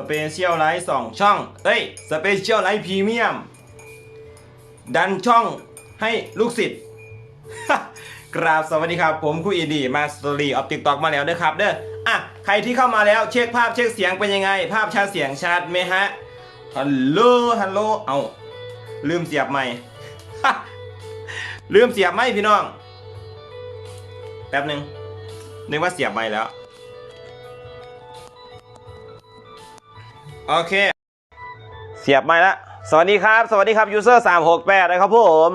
สเปเชียลไลท์สองช่องเอ้ยสเปเชียลไลท์พรีเมียม ดันช่องให้ลูกศิษย์กราบสวัสดีครับ ผมคุยดีมาสตอรี่ออฟติกตอกมาแล้วเด้อครับเด้ออะใครที่เข้ามาแล้วเช็คภาพเช็คเสียงเป็นยังไง ภาพชัดเสียงชัดไหมฮะฮัลโหลฮัลโหลเอาลืมเสียบไม่ลืมเสียบไม่พี่น้อง แป๊บหนึ่งนึกว่าเสียบไม่แล้ว โอเค เสียบไม่ละ สวัสดีครับ สวัสดีครับยูเซอร์สามหกแปดนะครับผม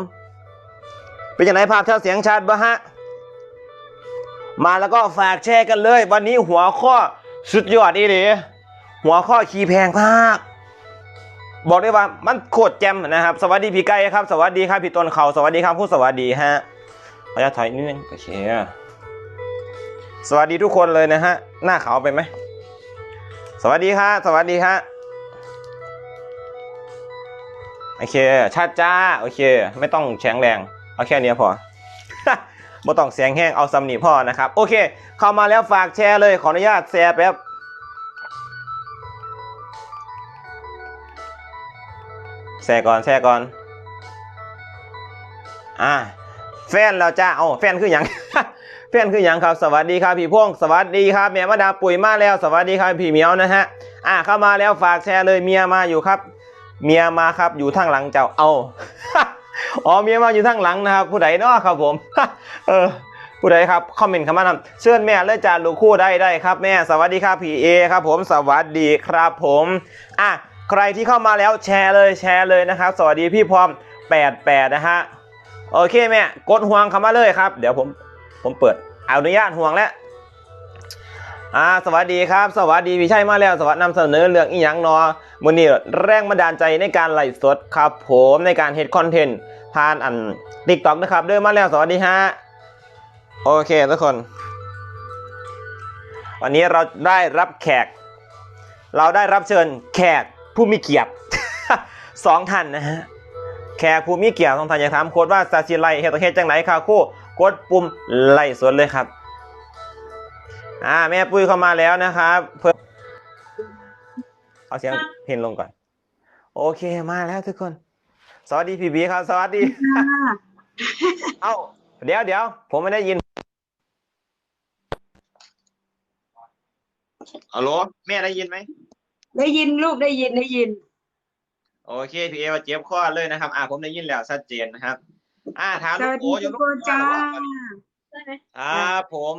เป็นยังไงภาพเชัดเสียงชัดบ้ฮะ มาแล้วก็ฝากแชร์กันเลย วันนี้หัวข้อสุดยอดอีหลีหัวข้อคีย์แพงมาก บอกได้ว่ามันโคตรแจมนะครับ สวัสดีพี่ไก่ครับ สวัสดีครับพี่ต้นเขาสวัสดีครับผู้สวัสดีฮะขออนุญาตถอยนิดนึงโอเคสวัสดีทุกคนเลยนะฮะ หน้าขาวไปไหม สวัสดีครับสวัสดีครับโอเคชัดจ้าโอเค ไม่ต้องแข็งแรงเอาแค่เนี้ยพอไม่ต้องเสียงแห้งเอาซัมนีพ่อนะครับ โอเค เข้ามาแล้วฝากแชร์เลยขออนุญาตแชร์แป๊บแชร์ก่อนแชร์ก่อน อ่าแฟนเราจ้าเอาแฟนคืออย่าง แฟนคืออย่างครับสวัสดีครับพี่พงษ์สวัสดีครับแม่มาดาปุ๋ยมาแล้วสวัสดีครับพี่เมียวนะฮะอ่าเข้ามาแล้วฝากแชร์เลยเมียมาอยู่ครับ เมียมาครับอยู่ทางหลังเจ้าเอาอ๋อเมียมาอยู่ทางหลังนะครับ ผู้ใดเนาะครับผมเออผู้ใดครับคอมเมนต์เข้ามานำเชิญแม่เลยจ้าลูกคู่ได้ได้ครับแม่สวัสดีครับพี่เอครับผมสวัสดีครับผมอะใครที่เข้ามาแล้วแชร์เลยแชร์เลยนะครับ สวัสดีพี่พร้อม 88 นะฮะโอเคแม่กดห่วงเข้ามาเลยครับ เดี๋ยวผม ผมเปิดอนุญาตห่วงแล้วอ่าสวัสดีครับ สวัสดีพี่ชัยมาแล้วสวัสดีนำเสนอเรื่องอีหยังนอมือนี้แรงบันดาลใจในการไลฟ์สดครับผมในการเฮ็ดคอนเทนต์ผ่านอันติ๊กต็อกนะครับเดินมาแล้วสวัสดีฮะโอเคทุกคน วันนี้เราได้รับแขก เราได้รับเชิญแขกผู้มีเกียรติสองท่านนะฮะแขกผู้มีเกียรติสองท่านอยากถามโค้ดว่าซาซิไลเฮตเฮตจังไหนค่ะคู่ กดปุ่มไล่สวนเลยครับอ่าแม่ปุ้ยเข้ามาแล้วนะครับเพิ่มเอาเสียงเพลงลงก่อน โอเคมาแล้วทุกคน สวัสดีพี่บีครับสวัสดีเอ้าเดี๋ยวเดี๋ยวผมไม่ได้ยินฮัลโหลแม่ได้ยินไหมได้ยินลูกได้ยินได้ยิน โอเคพี่เอว่าเจ็บคอเลยนะครับ อ่าผมได้ยินแล้วชัดเจนนะครับ อ่าถามสลูวักสโอ้ดีอยู่ทุกลูกคนจ้าครับผม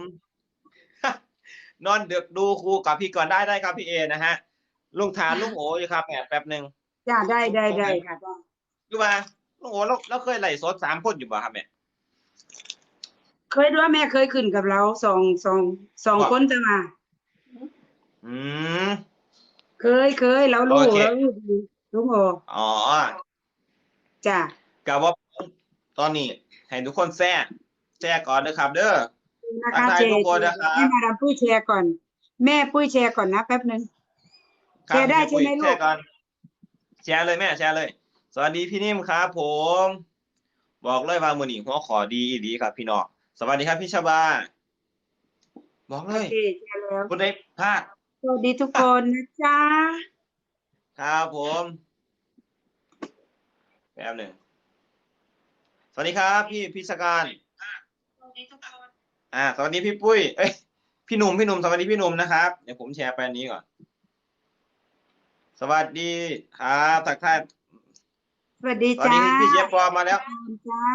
นอนดึกดูครูกับพี่ก่อนได้ได้ครับพี่เอนะฮะ ลุงถามลุงโออยู่ครับแป๊บแป๊บหนึ่งจ้าได้ได้ได้ค่ะดูว่าลุงโอเราเราเคยไล่สดสามคนอยู่ป่ะครับแม่เคยด้วยแม่เคยขึ้นกับเราสองสองสองว่าคนจะมาอืมเคยเคยเรารู้โอเคเรารู้ดีลุงโออ๋อจ้ากับว่า ตอนนี้ให้ทุกคนแซ่แซ่ก่อนนะครับ เด้อ นะคะทักทายแชทุกร์คนนะครับ ให้มาดามปุ้ยแชร์ก่อน แม่ปุ้ยแชร์ก่อนนะแป๊บหนึ่งครับแชร์ได้ใช่ไหมลูก แชร์ก่อนแชร์เลยแม่แชร์เลย สวัสดีพี่นิ่มครับผม บอกเลยว่ามือหนีหัวขอดีอีดีครับพี่น้องสวัสดีครับพี่ชบา บอกเลโอยเคแชร์แล้วคุณได้พลาดสวัสดีทุกคนนะจ๊ะ ครับผมแป๊บหนึ่ง สวัสดีครับ พี่พิชการสวัสดีทุกคนอ่า สวัสดีพี่ปุ้ย เอ้ย พี่หนุ่มพี่หนุ่มสวัสดีพี่หนุ่มนะครับ เดี๋ยวผมแชร์ไปอันนี้ก่อน สวัสดีครับทักทายสวัสดีสวัสจ้าดีพี่เชฟปอมาแล้ว จ้า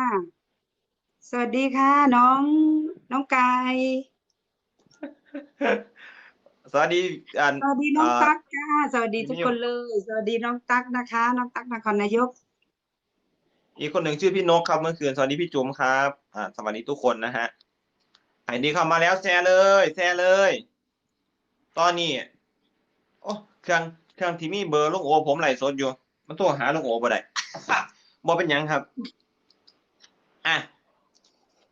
สวัสดีค่ะ น้อง น้องกาย สวัสดีอันสวัสดีน้องเอ่อตั๊กจ้า สวัสดีทุกพี่คนเลย สวัสดีน้องตั๊กนะคะ น้องตั๊กนครนายก อีกคนหนึ่งชื่อพี่นกครับเมื่อคืนสวัสดีพี่จุ๋มครับอ่าสวัสดีทุกคนนะฮะใครดีเข้ามาแล้วแชร์เลยแชร์เลย ตอนนี้โอ้เครื่องเครื่องที่มีเบอร์ลูกโอผมไหลฟ์สดอยู่ มันโทรหาลูกโอบ่ได้บ่เป็นหยังครับอะ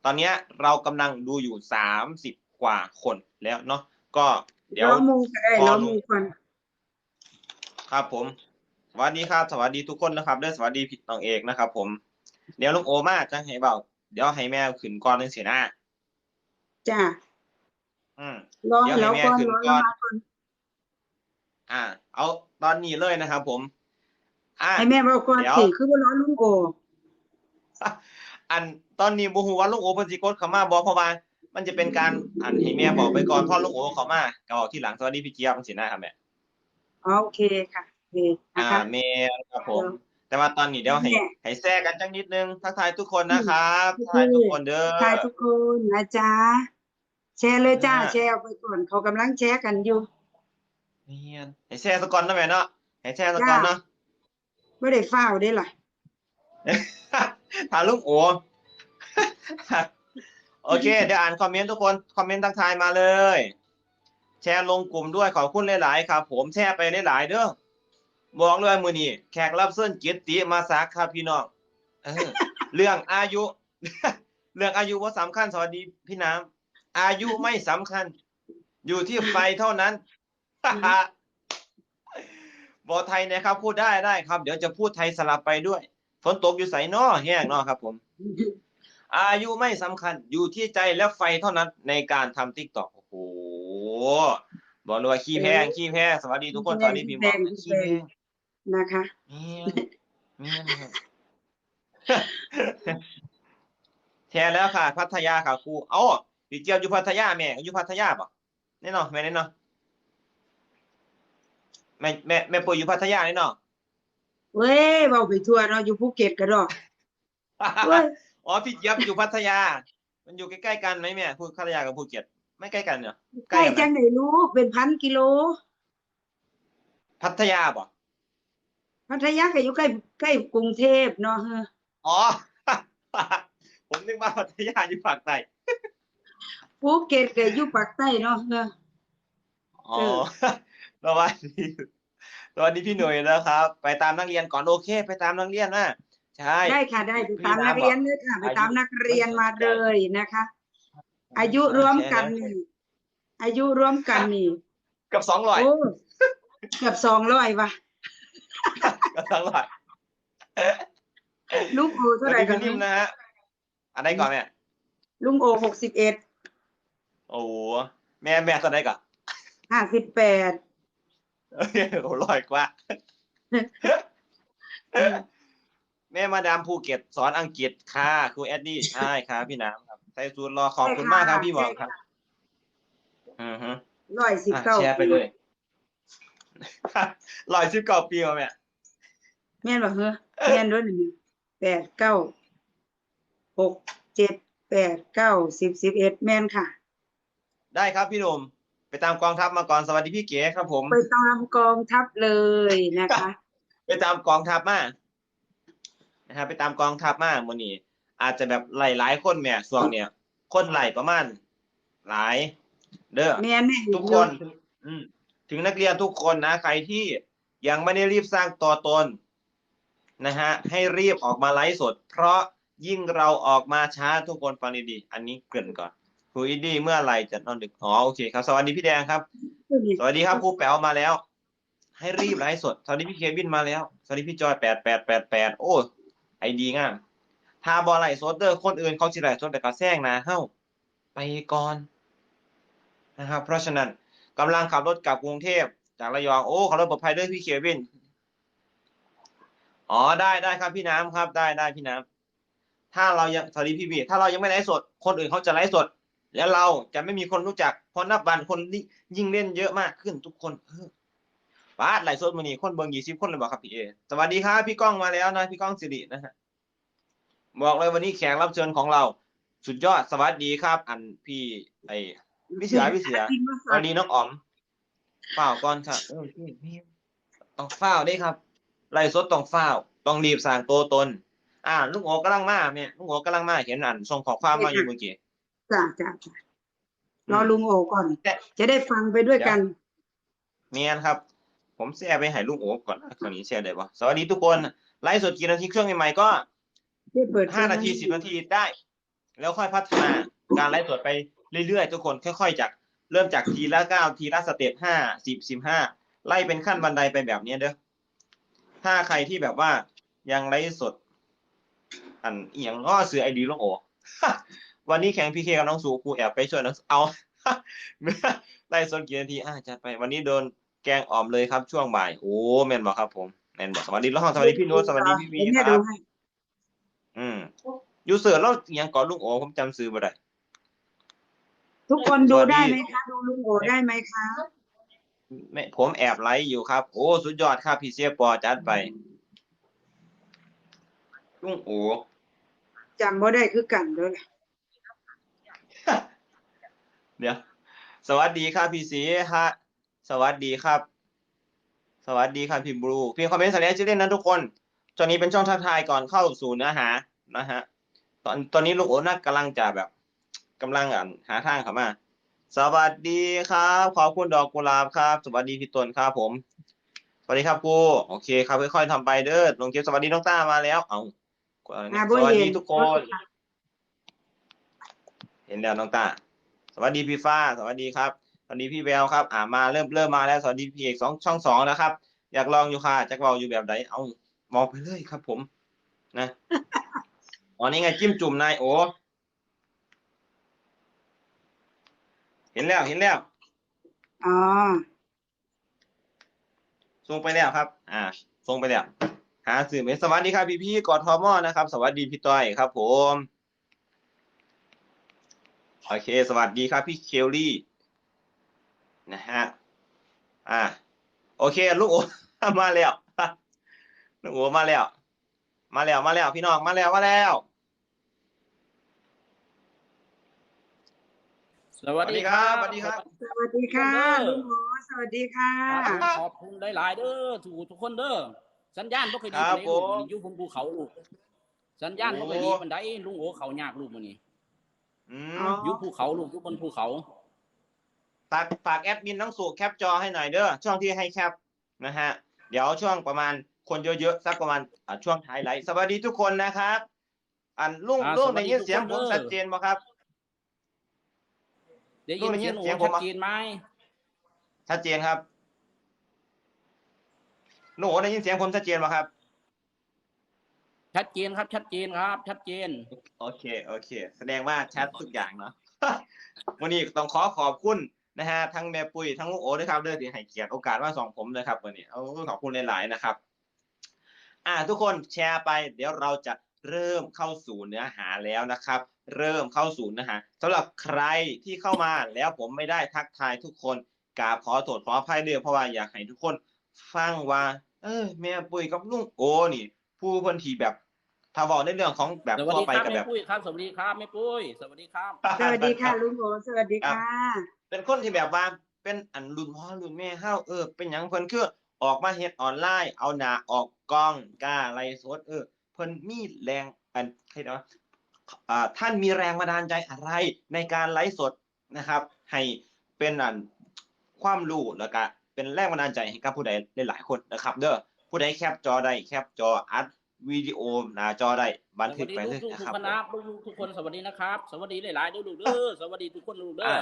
ตอนเนี้ยเรากำลังดูอยู่สามสิบกว่าคนแล้วเนาะก็เดี๋ยวล้อมูก็ได้พอล้อรู้มูก่อนครับผมส วัสดีครับ สวัสดีทุกคนนะครับด้วยสวัสดีพี่น้องเอกนะครับ ผม เดี๋ยวลุงโอมาจะให้เบาเดี๋ยวให้แม่ขึ้นก่อนนึงเสียหน้าจ้าอืมล้อเดี๋ยวให้ล้อแม่ก่อนขึ้นล้อก่อน มาก่อนอ่า เอาตอนนี้เลยนะครับ ผม อ่า ให้แม่บอกก่อนเดี๋ยว สิคือว่าร้อนลุงโออันตอนนี้บ่ฮู้ว่าลุงโอเพิ่นสิกดเข้ามาบ่เพราะว่ามันจะเป็นการอันให้แม่บอกไปก่อนพอลุงโอเข้ามาก็บอกทีหลังสวัสดีพี่เจี๊ยบจังซี่นะครับแม่ อ๋อโอเคค่ะโอเค นะอ่าคะแม่ครับผม แต่ว่าตอนนี้เดี๋ยวให้แม่ให้แทรกกันจังนิดนึงทักทายทุกคนนะครับอืมทักทายทุกคนเด้อ ทายทุกคนนะจ๊ะแชร์เลยจ้าอ่า แชร์ออกไปก่อนเขากำลังแชร์กันอยู่เนียนให้แชร์ซะก่อนนะแม่เนาะให้แชร์ซะก่อนเนาะ ไม่ได้ฟ้าวได้ล่ะ ถามลุงโอ โอเค เดี๋ยวอ่านคอมเมนต์ทุกคน คอมเมนต์ทักทายมาเลย แชร์ลงกลุ่มด้วยขอบคุณหลาย ๆ ครับ ผมแชร์ไปหลาย ๆ เด้อ บอกเลยมือนี้แขกรับเชิญจิตติมาสักครับพี่น้องเออเรื่องอายุ เรื่องอายุว่าสำคัญสวัสดีพี่น้ำอายุไม่สำคัญ อยู่ที่ไฟเท่านั้น บอกไทยนะครับ พูดได้ได้ครับ เดี๋ยวจะพูดไทยสลับไปด้วยฝนตกอยู่ใสนอแห้งเนอครับ ผม อายุไม่สำคัญ อยู่ที่ใจและไฟเท่านั้น ในการทำทิกตอกโอ้โหบอกเลยว่าขี้แพงขี้แพงสวัสดีทุกคนสวัสดีพี่หมอขี้แพงขี้แพง นะคะเนี่ยเนี่ยนะครับแทนแล้วค่ะ พัทยาค่ะครูเอ้าพี่เจียวอยู่พัทยาแม่อยู่พัทยาป่ะแน่นอนแม่แน่นอนแม่แม่แม่ปุ๋ยอยู่พัทยาแน่นอนเว้ยเบาไปทัวร์เนาะอยู่ภูเก็ตกันดอกเว้ยอ๋อพี่เจี๊ยบอยู่พัทยา มันอยู่ใกล้ๆกันไหมแม่พูดพัทยากับภูเก็ตไม่ใกล้กันเนาะใกล้กันไหมจังไหนรู้เป็นพันกิโล พัทยาป่ะ พัทยาก็อยู่ใกล้ใกล้กรุงเทพเนาะเฮ้ออ๋อ ผมนึกว่าพัทยาอยู่ภาคใต้ภูเก็ตก็อยู่ปากใต้เนาะเฮ้ออ๋อเออสวัสดีสวัสดีพี่หน่วยนะครับ ไปตามนักเรียนก่อนโอเค ไปตามนักเรียนนะใช่ได้ค่ะได้ไปตามพี่นัน้ำกเรียนเลยค่ะ ไปตามนักเรียนมาเลยนะคะ อายุรวมกันนี่อายุรวมกันนี่เกับสองร้อยโอ้เกือบสองร้อยว่ะเกับสองร้อยลุงโอสเท่าวัสไหร่ดีกัพี่นนิ่มนะฮะอะไรก่อนแม่ลุงโอหกสิบเอ็ดโอ้โหแม่แม่ตอนไหนก่อนห้าสิบแปดโอเคโอ้ร้อยกว่าแม่มาดามภูเก็ตสอนอังกฤษค่ะครูแอดดี้ใช่ครับพี่น้ำครับใส่สูตรรอขอบคุณมากครับพี่หมอครับอือฮึร้อยสิบอะเก้าแชร์ไปเลยร้อยสิบเก้าปีมาแม่ แม่นบ่เหรอแม่นด้วยหนึ่งแปดเก้าหกเจ็ดแปดเก้าสิบสิบเอ็ดแม่นค่ะ ได้ครับพี่หนุ่มไปตามกองทัพมาก่อนสวัสดีพี่เก๋ครับผม ไปตามกองทัพเลยนะคะ ไปตามกองทัพมานะครับไปตามกองทัพมาโมอนี้อาจจะแบบหลายหลายๆคนแม่ส่วงเนี่ย คนไหลประมาณหลาย เด้อแม่นแม่ทุกคน อืมถึงนักเรียนทุกคนนะ ใครที่ยังไม่ได้รีบสร้างตัวตน นะฮะให้รีบออกมาไลฟ์สด เพราะยิ่งเราออกมาช้าทุกคนฟังดีๆอันนี้เกริ่นก่อนครูอินดี้เมื่อไหร่จะนอนดึกอ๋อโอเคครับสวัสดีพี่แดงครับ สวัสดีครับครูแป๋วมาแล้ว ให้รีบไลฟ์สดสวัสดีพี่เควินมาแล้วสวัสดีพี่จอยแปดแปดแปดแปดโอ้ไอดีงามถ้าบอไลฟ์สดเด้อคนอื่นเขาสิไลฟ์สดแต่ก็แซงนะเฮ้าไปก่อนนะครับ เพราะฉะนั้นกำลังขับรถกลับกรุงเทพจากระยองโอ้ขับรถปลอดภัยด้วยพี่เควิน อ๋อได้ได้ครับพี่น้ำครับได้ได้พี่น้ำถ้าเรายังสวัสดีพี่บีถ้าเรายังไม่ไลฟ์สด คนอื่นเขาจะไลฟ์สด แล้วเราจะไม่มีคนรู้จักเพราะนับวันคนยิ่งเล่นเยอะมากขึ้นทุกคนเออปาดไลฟ์สดมานี่คนเบิ่งยี่สิบคนเลยบอกครับพี่เอสวัสดีครับพี่ก้องมาแล้วนะพี่ก้องสิรินะฮะบอกเลยวันนี้แขกรับเชิญของเรา สุดยอดสวัสดีครับ อันพี่ไอพี่เสือพี่เสือสวัสดีน้องอ๋อมเฝ้าวก่อนครับเออพี่พี่ต้องเฝ้าวได้ครับ ไล่สดต้องเฝ้าวต้องรีบสร้างตัวตน อ่าลุงโอกำลังมาเนี่ยลุงโอกำลังมาเห็นอันส่งขอความมาอยู่เมื่อกี้จ้าจ้าจ้ารอลุงโอก่อนแต่จะได้ฟังไปด้วยกันเมียนครับ ผมแชร์ไปให้ลุงโอก่อนนะคราวนี้แชร์ได้ปะสวัสดีทุกคนไลฟ์สดกี่นาทีเครื่องใหม่ๆก็ได้เปิดห้านาทีสิบนาทีได้ แล้วค่อยพัฒนาการไลฟ์สดไปเรื่อยๆ ทุกคนค่อยๆจากเริ่มจากทีละเก้าทีละสเต็ปห้าสิบสิบห้าไล่เป็นขั้นบันไดไปแบบเนี้ยเด้อ ถ้าใครที่แบบว่ายังไลฟ์สด อันเอียงอ้อซื้อไอดีลุงโอวันนี้แข่งพีเคกับน้องสูครูแอบไปช่วยน้องเอาไล่สดกี่นาทีอ่าจัดไป วันนี้โดนแกงอ่อมเลยครับช่วงบ่ายโอ้แม่นบอกครับ ผมแม่นบอกสวัสดีแล้วสวัสดีพี่นุชสวัสดีพี่วีเดี๋ยวแม่คดูรับให้อืมยูเสือแล้วยังก่อนลุงโอผมจำซื้อบ่ได้ทุกคนดูสวัสดีได้ไหมคะ ดูลุงโอได้ไหมคะแม่ ผมแอบไลฟ์อยู่ครับ โอ้ สุดยอดครับพี่เสียปอจัดไปลุงโอจำบ่ได้คือกันเด้อล่ะเดี๋ยว สวัสดีครับพี่สีฮะ สวัสดีครับ สวัสดีครับพี่บลูพี่คอมเมนต์สัญญาชื่อเล่นนะทุกคนตอนนี้เป็นช่องทักทายก่อนเข้าสู่เนื้อหานะฮะ ตอนตอนนี้ลุงโอน่ากำลังจะแบบกำลังอ่านหาทางเข้ามา สวัสดีครับ ขอบคุณดอกกุหลาบครับ สวัสดีพี่ตนครับผม สวัสดีครับครูโอเคครับค่อยๆทำไปเด้อลงเก็บสวัสดีน้องต้ามาแล้ว เอาอ่าสบ่วัสเห็ดีนทุกคน เห็นแล้วน้องต้า สวัสดีพี่ฟ้า สวัสดีครับ สวัสดีพี่แววครับ อ่ามาเริ่มเริ่มมาแล้ว สวัสดีพี่เอกสองช่องสองนะครับ อยากลองอยู่ค่ะจะเบาอยู่แบบไหนเอามองไปเลยครับผม นะ อ๋อนี่ไงจิ้มจุ่มนายโอ เห็นแล้วเห็นแล้ว อ๋อ ส่งไปแล้วครับ อ่า ส่งไปแล้ว หาสื่อเมสสวัสดีครับพี่พี่ๆกอดทอมอนะครับ สวัสดีพี่ต้อยครับ ผม โอเค สวัสดีครับพี่เคลลี่ นะฮะ อ่า โอเค ลูกโอมาแล้ว ลูกโอมาแล้ว มาแล้ว มาแล้ว พี่น้อง มาแล้ว มาแล้ว สวัสดีครับสวัสดีครับสวัสดีค่ะลุงโอสวัสดีค่ะ ขอบคุณหลายๆเด้อถูกทุกคนเด้อสัญญาณบ่ค่อยดีครับปานใดลูกผมอยู่บนภูเขาลูกสัญญาณบ่ค่อยดีปานใดลุงโอเขายากลูกมื้อนี้อือ๋มออยู่ภูเขาลูกอยู่บนภูเขาฝากฝากแอดมินน้องสุแคปจอให้หน่อยเด้อช่วงที่ให้แคปนะฮะ เดี๋ยวช่วงประมาณคนเยอะๆสักประมาณอ่าช่วงท้ายไลฟ์สวัสดีทุกคนนะครับ อันลุงอ่าลุงสวัได้สดียินทุกเสียงคนผมเด้อชัดเจนบ่ครับ ได้ยินลูกได้ยิเสียนงโอเสียงผมชัดมั้ยเจนไหมชัดเจนครับลุงโอได้ยินเสียงผมชัดเจนบ่ครับ ชัดเจนครับ ชัดเจนครับ ชัดเจน โอเค โอเค แสดงว่าชัดทุกอย่างเนาะวันนี้ต้องขอขอบคุณนะฮะทั้งแม่ปุ้ยทั้งลุงโอด้วยครับเด้อที่ให้เกียรติโอกาสมาส่องผมเลยครับวันนี้เอาขอบคุณหลาย ๆ นะครับ อ่า ทุกคนแชร์ไป เดี๋ยวเราจะเริ่มเข้าสู่เนื้อหาแล้วนะครับ เริ่มเข้าสู่เนื้อหาสำหรับใครที่เข้ามาแล้วผมไม่ได้ทักทายทุกคนกราบขอโทษขออภัยเด้อเพราะว่าอยากให้ทุกคนฟังว่า เออ แม่ปุ้ยกับลุงโอนี่ ผู้เพิ่นที่แบบถ้าบอกในเรื่องของแบบสวัสทั่วดีไปครับกับแบแม่บปุ้ยครับสวัสดีครับแม่ปุ้ยสวัสดีครับสวัสดีค่ะลุงโอสวัสดีค่ะเป็นคนที่แบบว่าเป็นอันรุ่นพ่อรุ่นแม่เฮาเออเป็นหยังเพิ่นคือออกมาเฮ็ดออนไลน์ เอาหน้าออกกล้องกล้าไลฟ์สดเออเพิ่นมีแรงอันให้เนาะอ่า ท่านมีแรงบันดาลใจอะไรในการไลฟ์สดนะครับ ให้เป็นอันความรู้แล้วก็เป็นแรงบันดาลใจให้กับผู้ใดหลายๆคนนะครับ เด้อผู้ใดแคปจอได้แคปจออัดวิดีโอหน้าจอได้บันสทึวักสดีไปเลลูยกๆทุนะกครับคณะลูกๆทุกคนสวัสดีนะครับ สวัสดีหลายๆเด้อลูกเด้อสวัสดีทุกคนลูกเด้ออ่า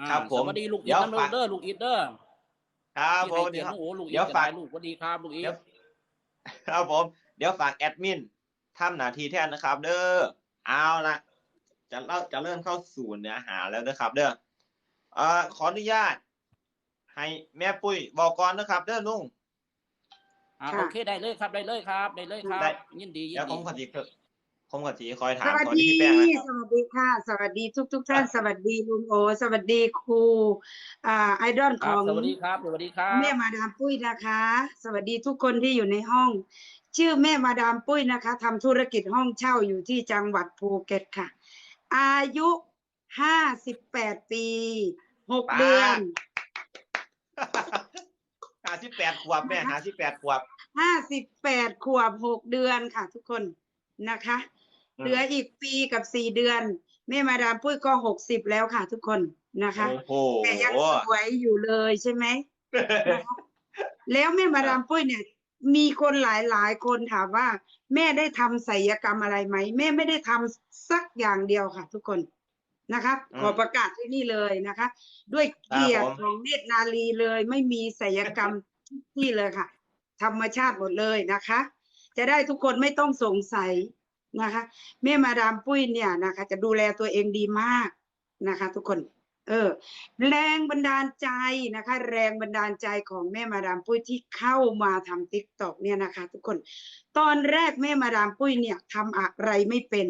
อ่าครับผมสวัสดีลูกเดี๋อิยวดน้ำลูฝากกเด้อลูกอิดเด้อครับที่ผให้มเกียรติเดี๋ยวน้องโอ้ลูกอิเดี๋ดยวจะฝากได้ลูกสวัสดีครับลูกอิเดี๋ดยวครับผม เดี๋ยวฝากแอดมินทำหน้าที่แทนนะครับ เด้อ เอาละจะเล่าจะเริ่มเข้าสู่เนื้อหาแล้วนะครับ เด้อเอ่อขออนุญาต ให้แม่ปุ้ยบอกก่อนนะครับ เด้อลุงอ่าค่ะ โอเคได้เลยครับได้เลยครับได้เลยครับได้ยินดียินเดี๋ยวผดีมขอจีผมขอจีคอยถาสมวัสสวัสดีดีพี่แป้งนะครับ สวัสดีค่ะ สวัสดีทุกทุกๆท่าน สวัสดีลุงโอ สวัสดีครูอ่าไอดอลคขรับองสวัสดีครับสวัสดีครับ แม่มาดามปุ้ยนะคะ สวัสดีทุกคนที่อยู่ในห้อง ชื่อแม่มาดามปุ้ยนะคะทำธุรกิจห้องเช่าอยู่ที่จังหวัดภูเก็ตค่ะ อายุห้าสิบแปดปีหกป๊าเดือนหาที่แปดขวบแม่หาที่แปดขวบห้าสิบแปดขวบหกเดือนค่ะ ทุกคนนะคะอืมเหลืออีกปีกับสี่เดือน แม่มาดามปุ้ยก็หกสิบแล้วค่ะ ทุกคนนะคะโอ้โหแต่ยังสวยอยู่เลยใช่ไหมนะคะแล้วแม่มาดามปุ้ยเนี่ย มีคนหลายหลายๆคนถามว่า แม่ได้ทำศัลยกรรมอะไรไหมแม่ไม่ได้ทำสักอย่างเดียวค่ะ ทุกคนนะคะขอประกาศที่นี่เลยนะคะ ด้วยเกียรติของเนตรนารีเลย ไม่มีศัลยกรรมที่เลยค่ะ ธรรมชาติหมดเลยนะคะ จะได้ทุกคนไม่ต้องสงสัยนะคะแม่มาดามปุ้ยเนี่ยนะคะ จะดูแลตัวเองดีมากนะคะ ทุกคน เออแรงบันดาลใจนะคะ แรงบันดาลใจของแม่มาดามปุ้ยที่เข้ามาทำติ๊กตอกเนี่ยนะคะ ทุกคน ตอนแรกแม่มาดามปุ้ยเนี่ยทำอะไรไม่เป็น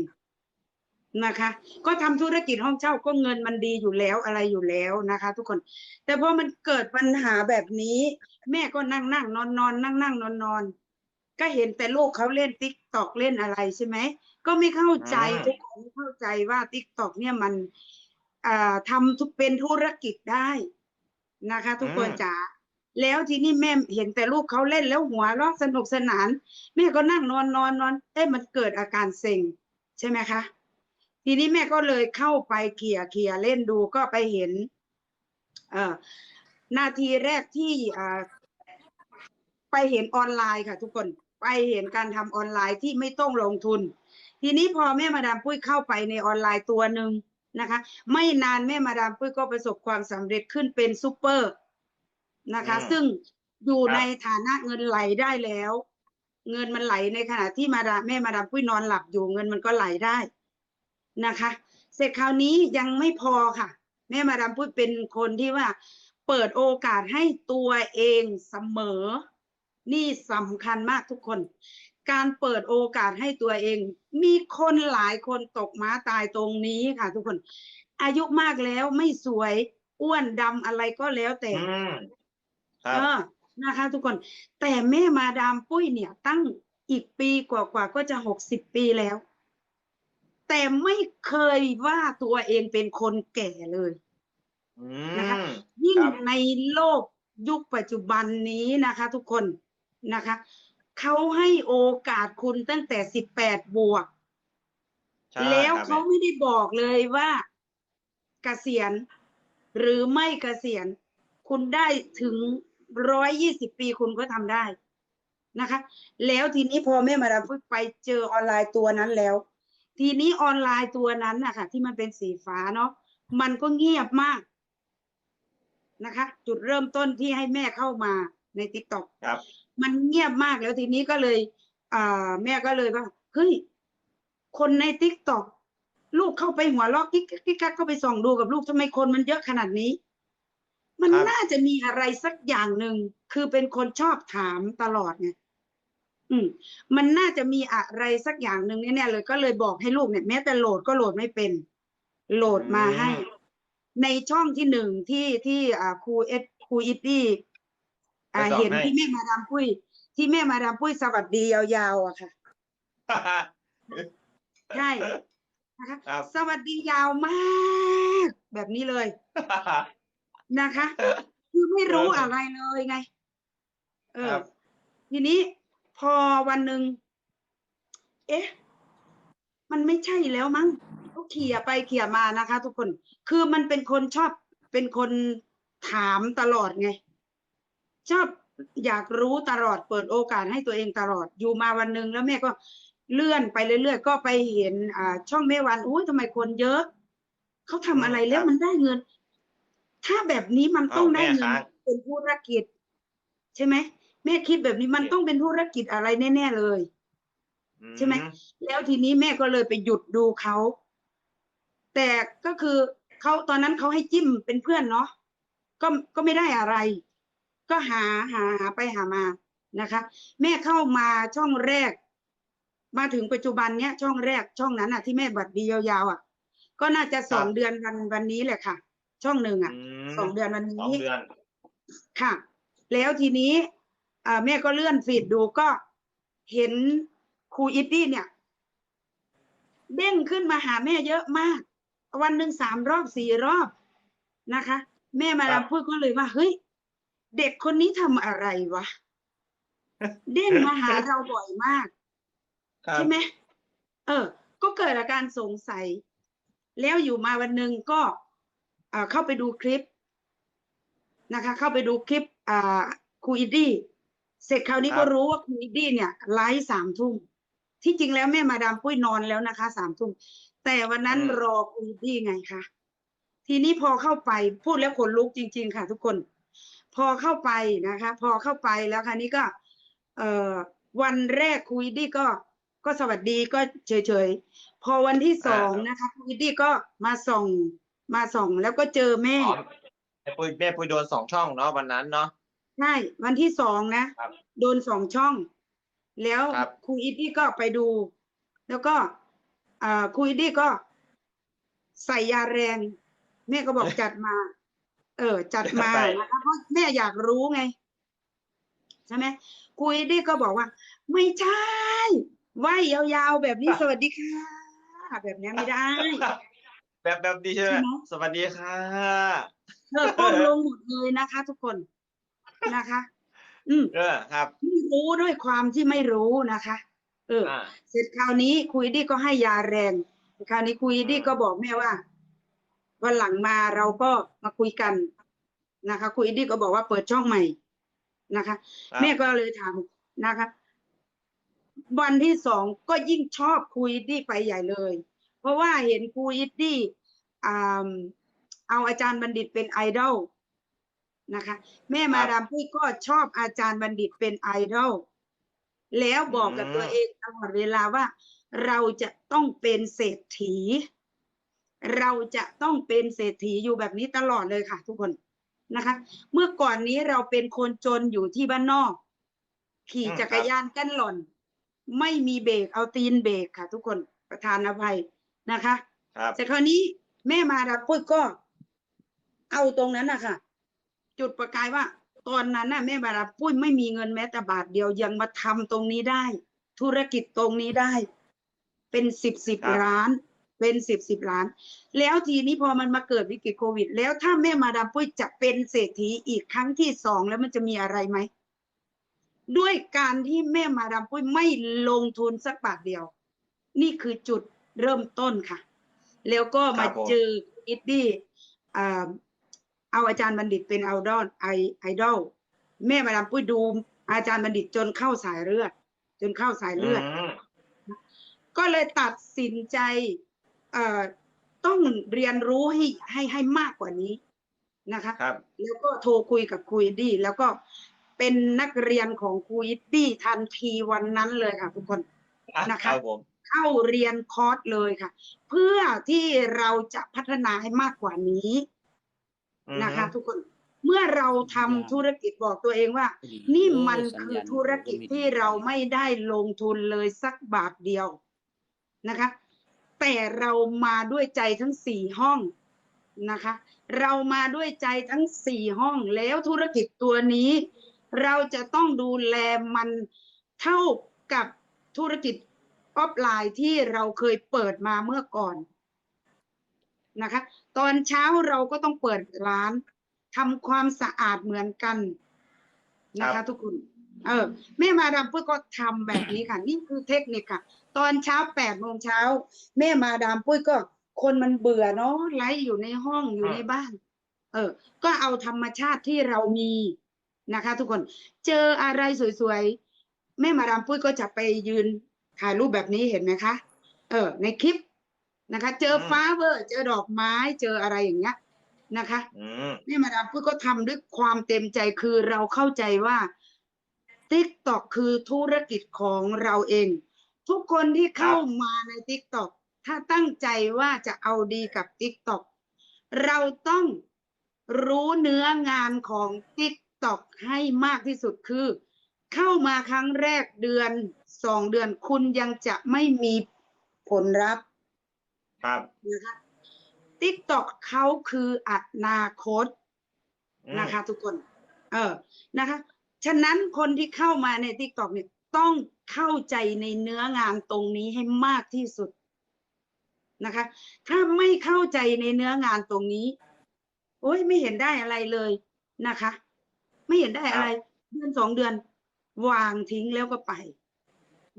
นะคะ ก็ทำธุรกิจห้องเช่าก็เงินมันดีอยู่แล้วอะไรอยู่แล้วนะคะ ทุกคน แต่พอมันเกิดปัญหาแบบนี้ แม่ก็นั่งนั่งนอนนอนนั่งนั่งนอนนอนก็เห็นแต่ลูกเขาเล่นติ๊กตอกเล่นอะไรใช่ไหมก็ไม่เข้าใจอืมทุกคนไม่เข้าใจว่าติ๊กตอกเนี่ยมันอ่า ทำทุกเป็นธุรกิจได้นะคะ ทุกคนจ๋าแล้วทีนี้แม่เห็นแต่ลูกเขาเล่นแล้วหัวเราะสนุกสนาน แม่ก็นั่งนอนนอนนอนเอ้ยมันเกิดอาการเซ็งใช่ไหมคะ ทีนี้แม่ก็เลยเข้าไปเขี่ยเขี่ยเล่นดูก็ไปเห็น เอ่อนาทีแรกที่อ่าไปเห็นออนไลน์ค่ะ ทุกคนไปเห็นการทำออนไลน์ที่ไม่ต้องลงทุน ทีนี้พอแม่มาดามปุ้ยเข้าไปในออนไลน์ตัวหนึ่ง นะคะ ไม่นานแม่มาดามปุ้ยก็ประสบความสำเร็จขึ้นเป็นซูเปอร์นะคะ อืมซึ่งอยู่ครับ ในฐานะเงินไหลได้แล้ว เงินมันไหลในขณะที่มาดามแม่มาดามปุ้ยนอนหลับอยู่เงินมันก็ไหลได้นะคะ เสร็จคราวนี้ยังไม่พอค่ะ แม่มาดามปุ้ยเป็นคนที่ว่า เปิดโอกาสให้ตัวเองเสมอ นี่สำคัญมากทุกคน การเปิดโอกาสให้ตัวเอง มีคนหลายคนตกม้าตายตรงนี้ค่ะ ทุกคน อายุมากแล้วไม่สวยอ้วนดำอะไรก็แล้วแต่อืมครับเออนะคะ ทุกคน แต่แม่มาดามปุ้ยเนี่ย ตั้งอีกปีกว่าๆก็จะหกสิบปีแล้ว แต่ไม่เคยว่าตัวเองเป็นคนแก่เลยอืนะคะมยิ่งครับในโลกยุคปัจจุบันนี้นะคะ ทุกคนนะคะ เขาให้โอกาสคุณตั้งแต่สิบแปดบวก ใช่แล้วครับเขาไม่ได้บอกเลยว่าเกษียณหรือไม่เกษียณ คุณได้ถึงร้อยยี่สิบปีคุณก็ทำได้นะคะ แล้วทีนี้พอแม่มาดามปุ้ยไปเจอออนไลน์ตัวนั้นแล้ว ทีนี้ออนไลน์ตัวนั้นนะคะที่มันเป็นสีฟ้าเนาะมันก็เงียบมากนะคะ จุดเริ่มต้นที่ให้แม่เข้ามาในติ๊กต็อก ครับ มันเงียบมากแล้วทีนี้ก็เลยอ่าแม่ก็เลยว่าเฮ้ยคนในติ๊กต็อกลูกเข้าไปหัวลอกกิ๊กกิ๊กกิ๊กกักเข้าไปส่องดูกับลูกทำไมคนมันเยอะขนาดนี้ มันครับน่าจะมีอะไรสักอย่างหนึ่งคือเป็นคนชอบถามตลอดไงอืม มันน่าจะมีอะไรสักอย่างหนึ่งแน่ๆเลยก็เลยบอกให้ลูกเนี่ยแม้แต่โหลดก็โหลดไม่เป็น โหลดมาให้ ในช่องที่หนึ่งที่ที่อ่าครูเอสครูอิตตี้ อ่าไปสอนเห็นให้ที่แม่มาดามปุ้ย ที่แม่มาดามปุ้ยสวัสดียาวๆอะค่ะใช่นะคะครับสวัสดียาวมาก แบบนี้เลยนะคะ คือไม่รู้อะไรเลยไง เอคอรับทีนี้พอวันหนึ่งเอ๊ะ มันไม่ใช่แล้วมั้งก็เขี่ยไปเขี่ยมานะคะ ทุกคน คือมันเป็นคนชอบเป็นคนถามตลอดไง ชอบอยากรู้ตลอดเปิดโอกาสให้ตัวเองตลอดอยู่มาวันหนึ่งแล้วแม่ก็เลื่อนไปเรื่อยๆก็ไปเห็นอ่าช่องแม่วันอุ้ยทำไมคนเยอะเขาทำอะไรแล้วครับมันได้เงิน ถ้าแบบนี้มันต้องอ้าวได้เงินแม่ค้าเป็นธุรกิจ ใช่ไหมแม่คิดแบบนี้มันต้องเป็นธุรกิจอะไรแน่ๆเลย ใช่ไหมแล้วทีนี้แม่ก็เลยไปหยุดดูเขาแต่ก็คือเขาตอนนั้นเขาให้จิ้มเป็นเพื่อนเนาะก็ก็ไม่ได้อะไร ก็หาหาหาไปหามานะคะ แม่เข้ามาช่องแรก มาถึงปัจจุบันเนี้ยช่องแรกช่องนั้นอะที่แม่บัตรดียาวๆอะ ก็น่าจะสองครับเดือนวันวันนี้แหละค่ะ ช่องหนึ่งอะมสองเดือนวันสองนี้เดือนค่ะ แล้วทีนี้อ่าแม่ก็เลื่อนฟีดดูก็เห็นครูอิตตี้เนี่ย เด้งขึ้นมาหาแม่เยอะมาก วันหนึ่งสามรอบสี่รอบนะคะ แม่มาครัดาบมพูดก็เลยว่าเฮ้ย เด็กคนนี้ทำอะไรวะ เด้งมาหาเราบ่อยมากครับใช่ไหมเออ ก็เกิดอาการสงสัย แล้วอยู่มาวันหนึ่งก็อ่าเข้าไปดูคลิปนะคะ เข้าไปดูคลิปอ่าครูอิดดี้เสร็จคราวนี้ครับก็รู้ว่าครูอิดดี้เนี่ยไลฟ์สามทุ่มที่จริงแล้วแม่มาดามปุ้ยนอนแล้วนะคะสามทุ่มแต่วันนั้นอืมรอครูอิดดี้ไงคะทีนี้พอเข้าไปพูดแล้วขนลุกจริง ๆ ค่ะ ทุกคน พอเข้าไปนะคะ พอเข้าไปแล้วคราวนี้ก็ เอ่อวันแรกครูอิดดี้ก็ก็สวัสดีก็เฉยๆ พอวันที่สองอ่านะคะครูอิดดี้ก็มาส่องมาส่องแล้วก็เจอแม่อ๋อแม่ปุ้ยแม่ปุ้ยโดนสองช่องเนาะวันนั้นเนาะใช่วันที่สองนะครับโดนสองช่อง แล้วครับครูอิดดี้ก็ไปดู แล้วก็อ่าครูอิดดี้ก็ ใส่ยาแรง แม่ก็บอกจัดมา เออ จัดมานะคะเพราะแม่อยากรู้ไง ใช่ไหมครูอิดดี้ก็บอกว่า ไม่ใช่ไหวยาวๆแบบนี้สวัสดีค่ะแบบเนี้ยไม่ได้ แบบแบบดีใช่ไหมใช่ไหมสวัสดีค่ะเธอก้มลงหมดเลยนะคะ ทุกคนนะคะ อืมเออครับไม่รู้ด้วยความที่ไม่รู้นะคะ เอออ่าเสร็จคราวนี้คุยดี้ก็ให้ยาแรงคราวนี้คุยดี้ก็บอกแม่ว่า วันหลังมาเราก็มาคุยกันนะคะคุยดี้ก็บอกว่าเปิดช่องใหม่นะคะครับแม่ก็เลยถามนะคะ วันที่สองก็ยิ่งชอบคุยดี้ไปใหญ่เลย เพราะว่าเห็นคุยดี้อ่าเอาอาจารย์บัณฑิตเป็นไอดอลนะคะแม่มาดามปุ้ยก็ชอบอาจารย์บัณฑิตเป็นไอดอลแล้วบอกกับตัวเองตลอดเวลาว่า เราจะต้องเป็นเศรษฐี เราจะต้องเป็นเศรษฐีอยู่แบบนี้ตลอดเลยค่ะ ทุกคนนะคะ เมื่อก่อนนี้เราเป็นคนจนอยู่ที่บ้านนอก ขี่อืมจักรยานกั้นหล่อนไม่มีเบรกเอาตีนเบรกค่ะ ทุกคนประธานอภัยนะคะครับแต่คราวนี้แม่มาดามปุ้ยก็ เอาตรงนั้นนะคะจุดประกายว่า ตอนนั้นน่ะแม่มาดามปุ้ยไม่มีเงินแม้แต่บาทเดียวยังมาทำตรงนี้ได้ ธุรกิจตรงนี้ได้ เป็นสิบสิบครับล้าน เป็นสิบสิบล้าน แล้วทีนี้พอมันมาเกิดวิกฤตโควิด แล้วถ้าแม่มาดามปุ้ยจะเป็นเศรษฐีอีกครั้งที่สองแล้วมันจะมีอะไรไหม ด้วยการที่แม่มาดามปุ้ยไม่ลงทุนสักบาทเดียว นี่คือจุดเริ่มต้นค่ะ แล้วก็ครัมาบผมเจออิดดี้อ่าเอาอาจารย์บัณฑิตเป็นไอดอลไอไอดอลแม่มาดามปุ้ยดูอาจารย์บัณฑิตจนเข้าสายเลือด จนเข้าสายเลือดมก็เลยตัดสินใจเอ่อ ต้องเรียนรู้ให้ให้ให้มากกว่านี้นะคะครับแล้วก็โทรคุยกับครูอิดดี้แล้วก็เป็นนักเรียนของครูอิดดี้ทันทีวันนั้นเลยค่ะ ทุกคนนะคะรับผมเข้าเรียนคอร์สเลยค่ะ เพื่อที่เราจะพัฒนาให้มากกว่านี้อืมนะคะ ทุกคนเมื่อเราทำธุรกิจบอกตัวเองว่า นี่มันคือธุรกิจที่เราไม่ได้ลงทุนเลยสักบาทเดียวนะคะ แต่เรามาด้วยใจทั้งสี่ห้องนะคะ เรามาด้วยใจทั้งสี่ห้องแล้วธุรกิจตัวนี้ เราจะต้องดูแลมันเท่ากับธุรกิจออฟไลน์ที่เราเคยเปิดมาเมื่อก่อนนะคะ ตอนเช้าเราก็ต้องเปิดร้านทำความสะอาดเหมือนกันนะครัคะบทุกคน เออแม่มาดามปุ้ยก็ทำแบบนี้ค่ะ นี่คือเทคนิคค่ะ ตอนเช้าแปดโมงเช้า แม่มาดามปุ้ยก็คนมันเบื่อเนาะไลฟ์อยู่ในห้องอยู่ในบ้าน เออ ก็เอาธรรมชาติที่เรามีนะคะ ทุกคนเจออะไรสวยๆแม่มาดามปุ้ยก็จะไปยืนถ่ายรูปแบบนี้เห็นไหมคะ เออ ในคลิปนะคะ เจออืมฟ้าเวอร์เจอดอกไม้เจออะไรอย่างเงี้ยนะคะอืมแม่มาดามปุ้ยก็ทำด้วยความเต็มใจคือเราเข้าใจว่า t ิ k t o k คือธุรกิจของเราเอง ทุกคนที่เข้ามาใน t ิ k t o k ถ้าตั้งใจว่าจะเอาดีกับ t ิ k t o k เราต้องรู้เนื้องานของ t ิ k t o k ให้มากที่สุดคือ เข้ามาครั้งแรกเดือนสองเดือนคุณยังจะไม่มีผลลัพธ์ครับนะคะติ๊กตอกเขาคืออนาคตอืมนะคะ ทุกคน เออนะคะ ฉะนั้นคนที่เข้ามาในติ๊กตอกเนี่ยต้อง เข้าใจในเนื้องานตรงนี้ให้มากที่สุดนะคะ ถ้าไม่เข้าใจในเนื้องานตรงนี้ โอ้ยไม่เห็นได้อะไรเลยนะคะ ไม่เห็นได้อะไร เดือนสองเดือน วางทิ้งแล้วก็ไป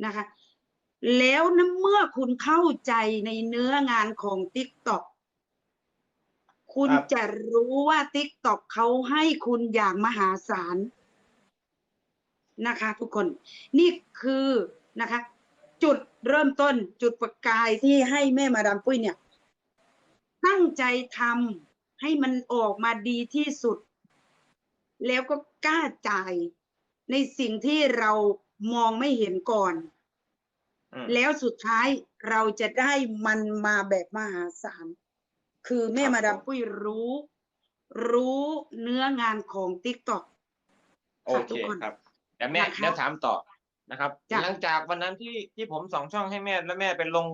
นะคะ แล้วนะเมื่อคุณเข้าใจในเนื้องานของ TikTok คุณครับจะรู้ว่า TikTok เขาให้คุณอย่างมหาศาล นะคะ ทุกคนนี่คือนะคะ จุดเริ่มต้นจุดประกายที่ให้แม่มาดามปุ้ยเนี่ย ตั้งใจทำให้มันออกมาดีที่สุด แล้วก็กล้าจ่ายในสิ่งที่เรามองไม่เห็นก่อนอืมแล้วสุดท้ายเราจะได้มันมาแบบมหาศาลคือแม่ครับมาดามผมปุ้ยรู้ รู้เนื้องานของ TikTok โอค่ะเคทุกคนครับ แต่แม่นะคะแล้วถามต่อนะครับ จ้ะ หลังจากวันนั้นที่ที่ผมสองช่องให้แม่แล้วแม่ไปลง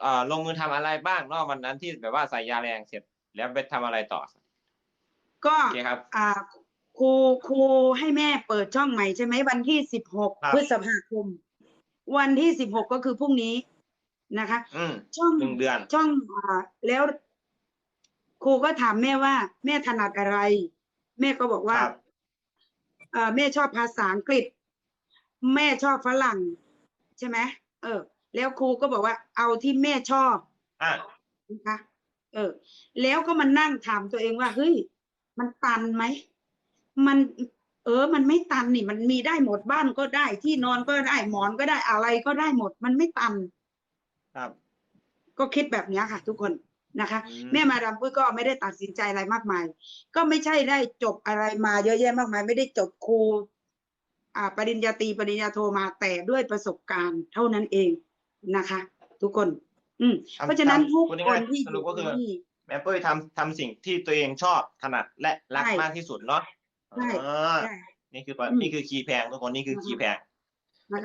เอ่อลงมือทำอะไรบ้างเนอกวันนั้นที่แบบว่าใส่ยาแรงเสร็จ แล้วไปทำอะไรต่อก็โอเคครับ อ่าครูครูให้แม่เปิดช่องใหม่ใช่ไหมวันที่สิบหกครับ พฤษภาคม วันที่สิบหกก็คือพรุ่งนี้นะคะ อืมช่องหนึ่งเดือนช่องอ่าแล้ว ครูก็ถามแม่ว่า แม่ถนัดอะไร แม่ก็บอกว่าครับเอ่อ แม่ชอบภาษาอังกฤษ แม่ชอบฝรั่ง ใช่ไหมเออ แล้วครูก็บอกว่าเอาที่แม่ชอบอะนะคะเออ แล้วก็มานั่งถามตัวเองว่าเฮ้ยมันตันไหมมันเออ มันไม่ตันนี่ มันมีได้หมดบ้านก็ได้ ที่นอนก็ได้ หมอนก็ได้อะไรก็ได้หมด มันไม่ตัน ครับ ก็คิดแบบเนี้ยค่ะ ทุกคน นะคะอืมแม่มาดามปุ้ยก็ไม่ได้ตัดสินใจอะไรมากมาย ก็ไม่ใช่ได้จบอะไรมาเยอะแยะมากมาย ไม่ได้จบครูอ่าปริญญาตรีปริญญาโทมาแต่ด้วยประสบการณ์เท่านั้นเองนะคะ ทุกคน อืมทำเพราะฉะนั้นทำทุกพูดคง่ายนๆที่สรุปก็คือยู่ที่แม่ปุ้ยทำทำสิ่งที่ตัวเองชอบถนัดและรักใช่มากที่สุดเนาะใช่อ่าใช่นี่คือตัวอืมนี่คือคีย์แพงทุกคนนี่คือคีย์แพงนะคะ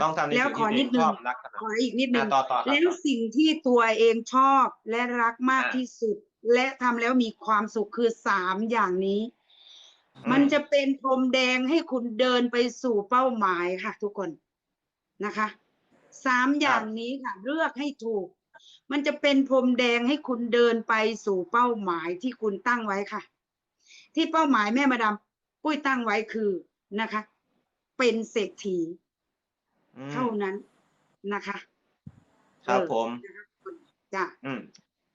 ต้องทำในแล้วสิ่งขที่อตัวเอนิดงนึชงอบรักถนัดขออีกนิดนึอะง ต่อต่อครับ แล้วสิ่งที่ตัวเองชอบและรักมากอะที่สุด และทำแล้วมีความสุขคือสามอย่างนี้ อืม มันจะเป็นพรมแดงให้คุณเดินไปสู่เป้าหมายค่ะ ทุกคนนะคะสามอย่างนี้ค่ะ เลือกให้ถูก มันจะเป็นพรมแดงให้คุณเดินไปสู่เป้าหมายที่คุณตั้งไว้ค่ะ ที่เป้าหมายแม่มาดามปุ้ยตั้งไว้คือนะคะ เป็นเศรษฐี อืมเท่านั้นนะคะครับเออผม จ้ะ อืม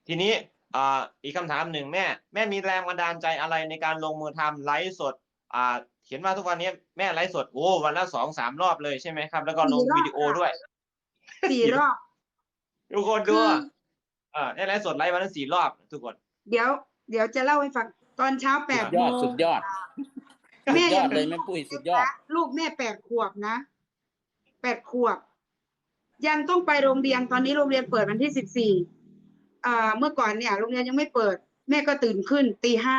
ทีนี้อ่าอีกคำถามหนึ่งแม่ แม่มีแรงบันดาลใจอะไรในการลงมือทำไลฟ์สด อ่าเห็นว่าทุกวันนี้แม่ไลฟ์สดโอ้วันละสองสามรอบเลยใช่ไหมครับ แล้วก็ลงวิดีโอด้วย สี่รอบ ทุกคนคืดูออะ อ่าได้ไลฟ์สดไลฟ์วันละสี่รอบทุกคน เดี๋ยว เดี๋ยวจะเล่าให้ฟังตอนเช้าแปดยโมอดงสุดยอด สุแม่ดยอดงเลยแม่ปุ้ยสุดยอด ลูกแม่แปดขวบนะ แปดขวบ ยังต้องไปโรงเรียนตอนนี้โรงเรียนเปิดวันที่สิบสี่อ่าเมื่อก่อนเนี่ย โรงเรียนยังไม่เปิด แม่ก็ตื่นขึ้นตีห้า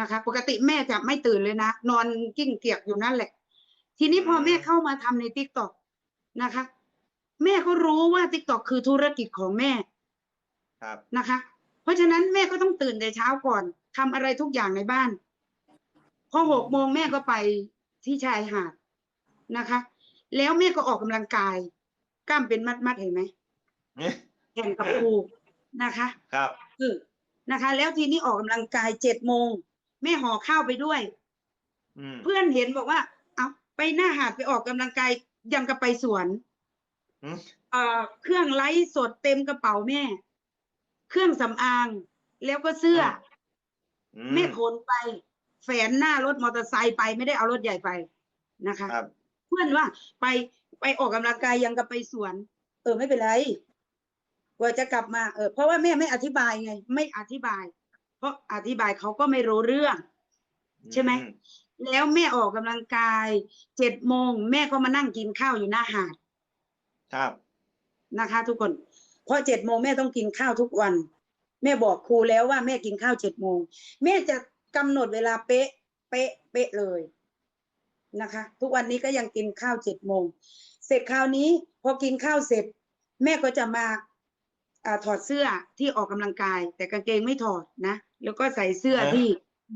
นะคะ ปกติแม่จะไม่ตื่นเลยนะ นอนกิ้งเกียกอยู่นั่นแหละ ทีนี้พออืมแม่เข้ามาทำในทิกตอกนะคะ แม่ก็รู้ว่าทิกตอกคือธุรกิจของแม่ครับนะคะ เพราะฉะนั้นแม่ก็ต้องตื่นแต่เช้าก่อนทำอะไรทุกอย่างในบ้าน พอหกโมงแม่ก็ไปที่ชายหาดนะคะ แล้วแม่ก็ออกกำลังกาย กล้ามเป็นมัดๆเห็นไหมแข่งกับครูนะคะ ครับเออนะคะ แล้วทีนี้ออกกำลังกายเจ็ดโมงแม่ห่อข้าวไปด้วยอืมเพื่อนเห็นบอกว่า เอาไปหน้าหาดไปออกกำลังกายยังกับไปสวนอืมเอ่อเครื่องไลฟ์สดเต็มกระเป๋าแม่ เครื่องสำอาง แล้วก็เสื้อออืแม่ขนไป แฝนหน้ารถมอเตอร์ไซค์ไปไม่ได้เอารถใหญ่ไปนะคะครับ เพื่อนว่า ไปไปออกกำลังกายยังกับไปสวน เออไม่เป็นไรกว่าจะกลับมาเออเพราะว่าแม่ไม่อธิบายไง ไม่อธิบาย เพราะอธิบายเขาก็ไม่รู้เรื่อง ใช่ไหมอืแล้วแม่ออกกำลังกายเจ็ดโมงแม่ก็มานั่งกินข้าวอยู่หน้าหาด ครับนะคะ ทุกคน เพราะเจ็ดโมงแม่ต้องกินข้าวทุกวัน แม่บอกครูแล้วว่าแม่กินข้าวเจ็ดโมงแม่จะกำหนดเวลาเป๊ะ เป๊ะเป๊ะเลย นะคะ ทุกวันนี้ก็ยังกินข้าวเจ็ดโมง เสร็จคราวนี้พอกินข้าวเสร็จ แม่ก็จะมาอาถอดเสื้อที่ออกกำลังกาย แต่กางเกงไม่ถอดนะ แล้วก็ใส่เสื้อเออที่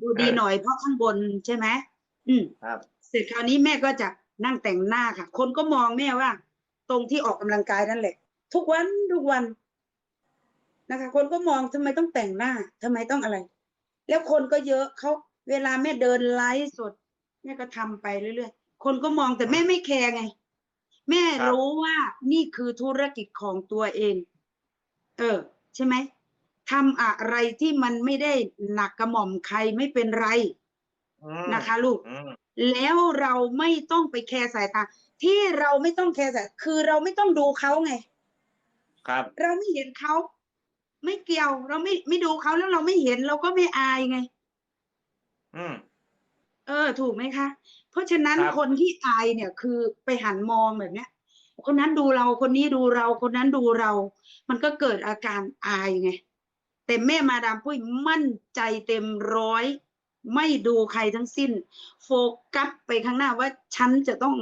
ดูดีหน่อยเพราะข้างบนใช่ไหมอืมครับ เสร็จคราวนี้แม่ก็จะนั่งแต่งหน้าค่ะ คนก็มองแม่ว่า ตรงที่ออกกำลังกายนั่นแหละ ทุกวันทุกวันนะคะ คนก็มองทำไมต้องแต่งหน้าทำไมต้องอะไร แล้วคนก็เยอะเขาเวลาแม่เดินไลฟ์สด แม่ก็ทำไปเรื่อยๆ คนก็มองแต่แม่ไม่แคร์ไง แม่ครับรู้ว่านี่คือธุรกิจของตัวเอง เออ ใช่ไหมทำอะไรที่มันไม่ได้หนักกระหม่อมใครไม่เป็นไรอืมนะคะ ลูกอืมแล้วเราไม่ต้องไปแคร์สายตาที่เราไม่ต้องแคร์สายคือเราไม่ต้องดูเขาไง ครับ เราไม่เห็นเขาไม่เกี่ยว เราไม่ไม่ดูเขาแล้วเราไม่เห็นเราก็ไม่อายไง อืม เออ ถูกไหมคะ เพราะฉะนั้นครับ คนที่อายเนี่ยคือไปหันมองแบบเนี้ย คนนั้นดูเราคนนี้ดูเราคนนั้นดูเรา มันก็เกิดอาการอายไงแต่แต่แม่มาดามปุ้ยมั่นใจเต็มร้อย ไม่ดูใครทั้งสิ้น โฟกัสไปข้างหน้าว่าฉันจะต้อง